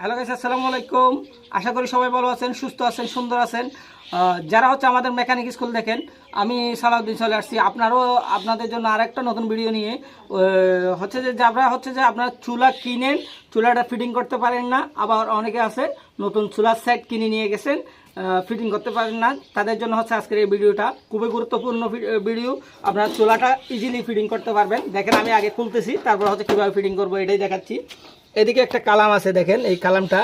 Hello guys আসসালামু আলাইকুম। আশা করি সবাই ভালো আছেন, সুস্থ আছেন, সুন্দর আছেন। যারা হচ্ছে আমাদের মেকানিক স্কুল দেখেন, আমি সালাউদ্দিন চলে আসছি। আপনারও, আপনাদের জন্য আরেকটা নতুন ভিডিও নিয়ে। হচ্ছে যে যারা হচ্ছে যে আপনারা চুলা কিনেন, চুলাটা ফিটিং করতে পারেন না। আবার অনেকে আছে, নতুন চুলার সেট কিনে নিয়ে গেছেন ফিটিং করতে পারেন না। তাদের জন্য হচ্ছে আজকের এই ভিডিওটা খুবই গুরুত্বপূর্ণ ভিডিও আপনারা চুলাটা ইজিলি ফিটিং করতে পারবেন। দেখেন আমি আগে খুলতেছি, তারপর হচ্ছে কীভাবে ফিটিং করব, এটাই দেখাচ্ছি। এদিকে একটা কালাম আছে দেখেন, এই কালামটা।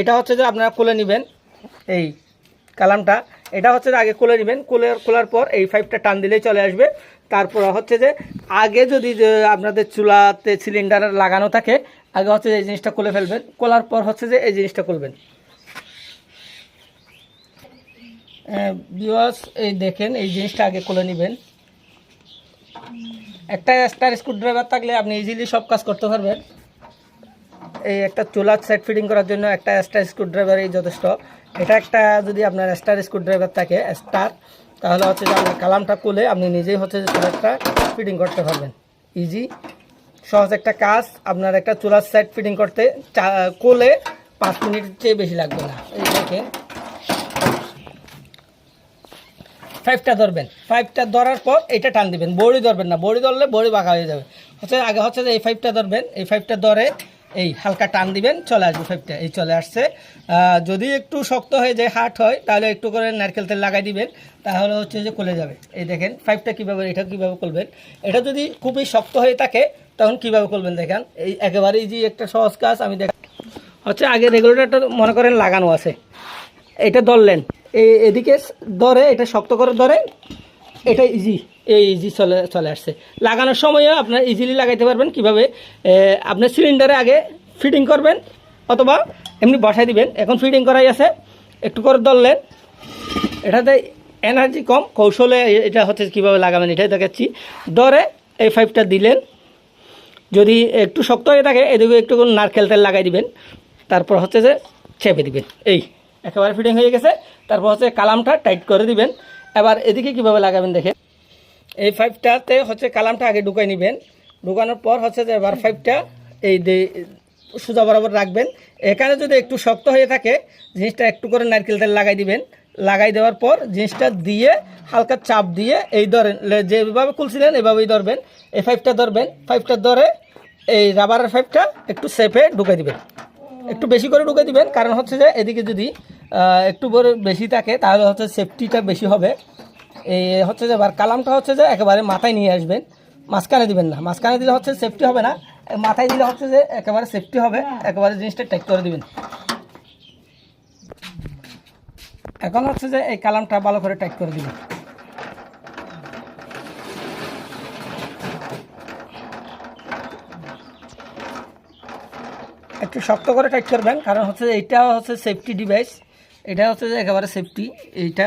এটা হচ্ছে যে আপনারা খুলে নেবেন, এই কালামটা। এটা হচ্ছে যে আগে খুলে নেবেন, খুলে খোলার পর এই পাইপটা টান দিলেই চলে আসবে। তারপর হচ্ছে যে আগে যদি আপনাদের চুলাতে সিলিন্ডার লাগানো থাকে, আগে হচ্ছে যে এই জিনিসটা খুলে ফেলবেন। খোলার পর হচ্ছে যে এই জিনিসটা খুলবেন। বিওয়াস এই দেখেন, এই জিনিসটা আগে খুলে নেবেন। একটা স্টার স্ক্রুড্রাইভার থাকলে আপনি ইজিলি সব কাজ করতে পারবেন। এই একটা চুলার সেট ফিটিং করার জন্য একটা স্টার স্ক্রুড্রাইভারই যথেষ্ট। এটা একটা যদি আপনার স্টার স্ক্রুড্রাইভার থাকে স্টার তাহলে হচ্ছে যে আপনার কালামটা খুলে আপনি নিজেই হচ্ছে যে চুলারটা ফিটিং করতে পারবেন। ইজি সহজ একটা কাজ, আপনার একটা চুলার সেট ফিটিং করতে কোলে পাঁচ মিনিট চেয়ে বেশি লাগবে না। এই দেখেন। ফাইভটা ধরবেন। ফাইভটা ধরার পর এটা টান দিবেন। বড়ি ধরবেন না। বড়ি ধরলে বড়ি বাঁকা হয়ে যাবে। হচ্ছে আগে হচ্ছে যে এই ফাইভটা ধরবেন। এই ফাইভটা ধরে এই হালকা টান দিবেন, চলে আসবে ফাইভটা এই চলে আসছে। যদি একটু শক্ত হয়ে যায় হার্ড হয়, তাহলে একটু করে নারকেল তেল লাগাই দিবেন, তাহলে হচ্ছে যে কলে যাবে। এই দেখেন ফাইভটা কীভাবে, এটা কীভাবে করবেন এটা যদি খুবই শক্ত হয়ে থাকে, তখন কীভাবে করবেন দেখেন? এই একেবারেই যে একটা সহজ কাজ, আমি দেখ হচ্ছে আগে রেগুলেটরটা মনে করেন লাগানো আছে। এটা ধরলেন। এই এদিকে ধরে, এটা শক্ত করে ধরে এটা ইজি এই ইজি চলে চলে আসছে। লাগানোর সময়ও আপনার ইজিলি লাগাইতে পারবেন। কীভাবে? আপনার সিলিন্ডারে আগে ফিটিং করবেন, অথবা এমনি বসাই দিবেন। এখন ফিটিং করাই আছে। একটু করে ধরলেন। এটাতে এনার্জি কম। কৌশলে এটা হচ্ছে কীভাবে লাগাবেন এটাই দেখাচ্ছি। দরে এই ফাইভটা দিলেন। যদি একটু শক্ত হয়ে থাকে, এদিকে একটু নারকেল তেল লাগাই দিবেন। তারপর হচ্ছে যে চেপে দিবেন। এই, একেবারে ফিটিং হয়ে গেছে। তারপর হচ্ছে কালামটা টাইট করে দিবেন। এবার এদিকে কীভাবে লাগাবেন দেখে এই ফাইভটাতে হচ্ছে কালামটা আগে ঢুকাই নেবেন। ঢুকানোর পর হচ্ছে যে এবার ফাইভটা এই সোজা বরাবর রাখবেন। এখানে যদি একটু শক্ত হয়ে থাকে, জিনিসটা একটু করে নারকেল তেল লাগাই দিবেন। লাগাই দেওয়ার পর জিনিসটা দিয়ে হালকা চাপ দিয়ে এই ধরেন যেভাবে খুলছিলেন এভাবেই ধরবেন। এই ফাইভটা ধরবেন ফাইভটা ধরে এই রাবারের ফাইভটা একটু সেপে ঢুকে দিবেন। একটু বেশি করে ঢুকে দিবেন, কারণ হচ্ছে যে এদিকে যদি একটু বেশি থাকে, তাহলে হচ্ছে সেফটিটা বেশি হবে। এই হচ্ছে যে এবার কালামটা হচ্ছে যে, একেবারে মাথায় নিয়ে আসবেন। মাঝখানে দিবেন না। মাঝখানে দিলে হচ্ছে সেফটি হবে না। মাথায় দিলে হচ্ছে যে, একেবারে সেফটি হবে। একেবারে জিনিসটা টাইট করে দিবেন। এখন হচ্ছে যে, এই কালামটা ভালো করে টাইট করে দিবেন। একটু শক্ত করে টাইট করবেন, কারণ হচ্ছে এইটা হচ্ছে সেফটি ডিভাইস এটা হচ্ছে যে একেবারে সেফটি এইটা।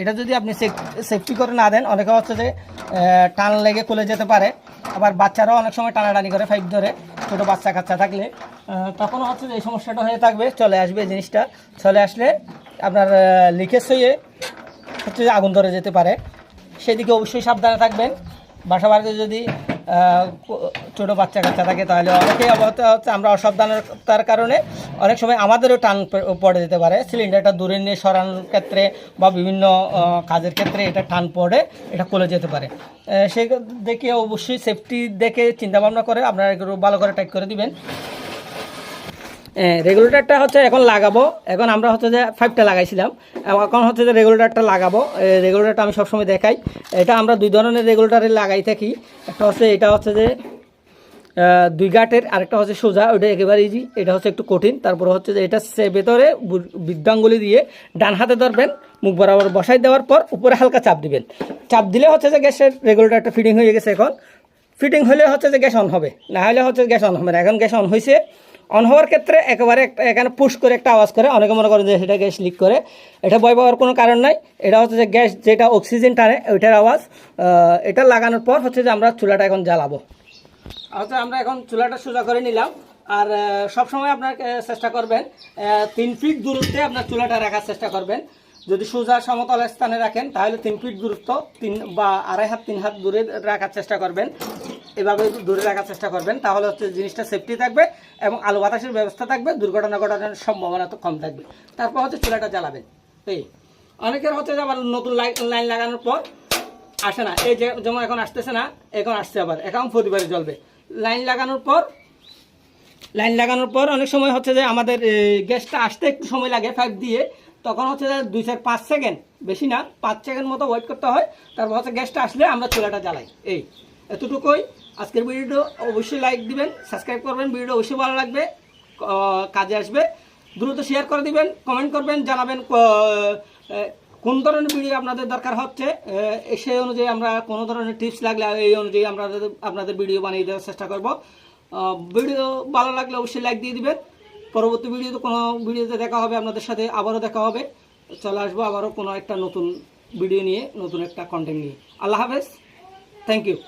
এটা যদি আপনি সেফটি করে না দেন, অনেকে হচ্ছে যে টান লেগে খুলে যেতে পারে। আবার বাচ্চারাও অনেক সময় টানাটানি করে ফাইভ ধরে, ছোটো বাচ্চা কাচ্চা থাকলে। তখন হচ্ছে যে এই সমস্যাটা হয়ে থাকবে, চলে আসবে জিনিসটা। চলে আসলে আপনার লিকেজ হয়ে হচ্ছে যে আগুন ধরে যেতে পারে। সেদিকে অবশ্যই সাবধানে থাকবেন। বাসা বাড়িতে যদি ছোট বাচ্চা কাচ্চা থাকে, তাহলে অনেকেই অবস্থা হচ্ছে। আমরা অসাবধানতার কারণে অনেক সময় আমাদেরও টান পড়ে যেতে পারে। সিলিন্ডারটা দূরে নিয়ে সরানোর ক্ষেত্রে বা বিভিন্ন কাজের ক্ষেত্রে এটা টান পড়ে, এটা কলে যেতে পারে। সে দেখে অবশ্যই সেফটি দেখে চিন্তাভাবনা করে আপনারা এগুলো ভালো করে টাইট করে দিবেন। রেগুলেটরটা হচ্ছে এখন লাগাবো। এখন আমরা হচ্ছে যে ফাইভটা লাগাইছিলাম। এখন হচ্ছে যে রেগুলেটরটা লাগাবো। রেগুলেটরটা আমি সবসময় দেখাই। এটা আমরা দুই ধরনের রেগুলেটরে লাগাই থাকি। একটা হচ্ছে এটা হচ্ছে যে দুই গাটের, আরেকটা হচ্ছে সোজা। ওইটা একেবারে ইজি এটা হচ্ছে একটু কঠিন। তারপরে হচ্ছে যে এটা সে ভেতরে বৃদ্ধাঙ্গুলি দিয়ে ডান হাতে ধরবেন। মুখ বরাবর বসাই দেওয়ার পর উপরে হালকা চাপ দিবেন। চাপ দিলে হচ্ছে যে গ্যাসের রেগুলেটরটা ফিটিং হয়ে গেছে এখন। ফিটিং হলে হচ্ছে যে গ্যাস অন হবে। না হলে হচ্ছে গ্যাস অন হবে না। এখন গ্যাস অন হয়েছে অন হওয়ার ক্ষেত্রে একেবারে এখানে পুশ করে একটা আওয়াজ করে। অনেকে মনে করেন যে সেটা গ্যাস লিক করে। এটা ভয় পাওয়ার কোনো কারণ নাই। এটা হচ্ছে যে গ্যাস যেটা অক্সিজেন টানে, ওইটার আওয়াজ। এটা লাগানোর পর হচ্ছে যে আমরা চুলাটা এখন জ্বালাবো। আচ্ছা আমরা এখন চুলাটা সোজা করে নিলাম। আর সব সময় আপনার চেষ্টা করবেন তিন ফিট দূরত্বে আপনার চুলাটা রাখার চেষ্টা করবেন। যদি সোজা সমতল স্থানে রাখেন, তাহলে তিন ফিট দূরত্ব, তিন বা আড়াই হাত, তিন হাত দূরে রাখার চেষ্টা করবেন। এভাবে একটু দূরে রাখার চেষ্টা করবেন, তাহলে হচ্ছে জিনিসটা সেফটি থাকবে এবং আলো বাতাসের ব্যবস্থা থাকবে, দুর্ঘটনা ঘটানোর সম্ভাবনা তো কম থাকবে। তারপর হচ্ছে চুলাটা জ্বালাবেন। এই, অনেকের হচ্ছে যে আবার নতুন লাইন লাগানোর পর আসে না। এই যে যেমন এখন আসতেছে না, এখন আসছে আবার। এখন প্রতিবারে জ্বলবে। লাইন লাগানোর পর, লাইন লাগানোর পর অনেক সময় হচ্ছে যে আমাদের গ্যাসটা আসতে একটু সময় লাগে পাইপ দিয়ে, তখন হচ্ছে যে দুই চার পাঁচ সেকেন্ড বেশি না, পাঁচ সেকেন্ড মতো ওয়েট করতে হয়। তারপর হচ্ছে গ্যাসটা আসলে আমরা চুলাটা জ্বালাই। এই, এতটুকুই। আজকের ভিডিওটা অবশ্যই লাইক দিবেন সাবস্ক্রাইব করবেন ভিডিও অবশ্যই ভালো লাগবে কাজে আসবে। দ্রুত শেয়ার করে দিবেন কমেন্ট করবেন, জানাবেন কোন ধরনের ভিডিও আপনাদের দরকার হচ্ছে সেই অনুযায়ী আমরা কোনো ধরনের টিপস লাগলে এই অনুযায়ী আমরা আপনাদের ভিডিও বানিয়ে দেওয়ার চেষ্টা করব। ভিডিও ভালো লাগলে অবশ্যই লাইক দিয়ে দিবেন। পরবর্তী ভিডিওতে কোনো ভিডিওতে দেখা হবে, আপনাদের সাথে আবারও দেখা হবে। চলে আসব আবারও কোনো একটা নতুন ভিডিও নিয়ে, নতুন একটা কন্টেন্ট নিয়ে। আল্লাহ হাফেজ। Thank you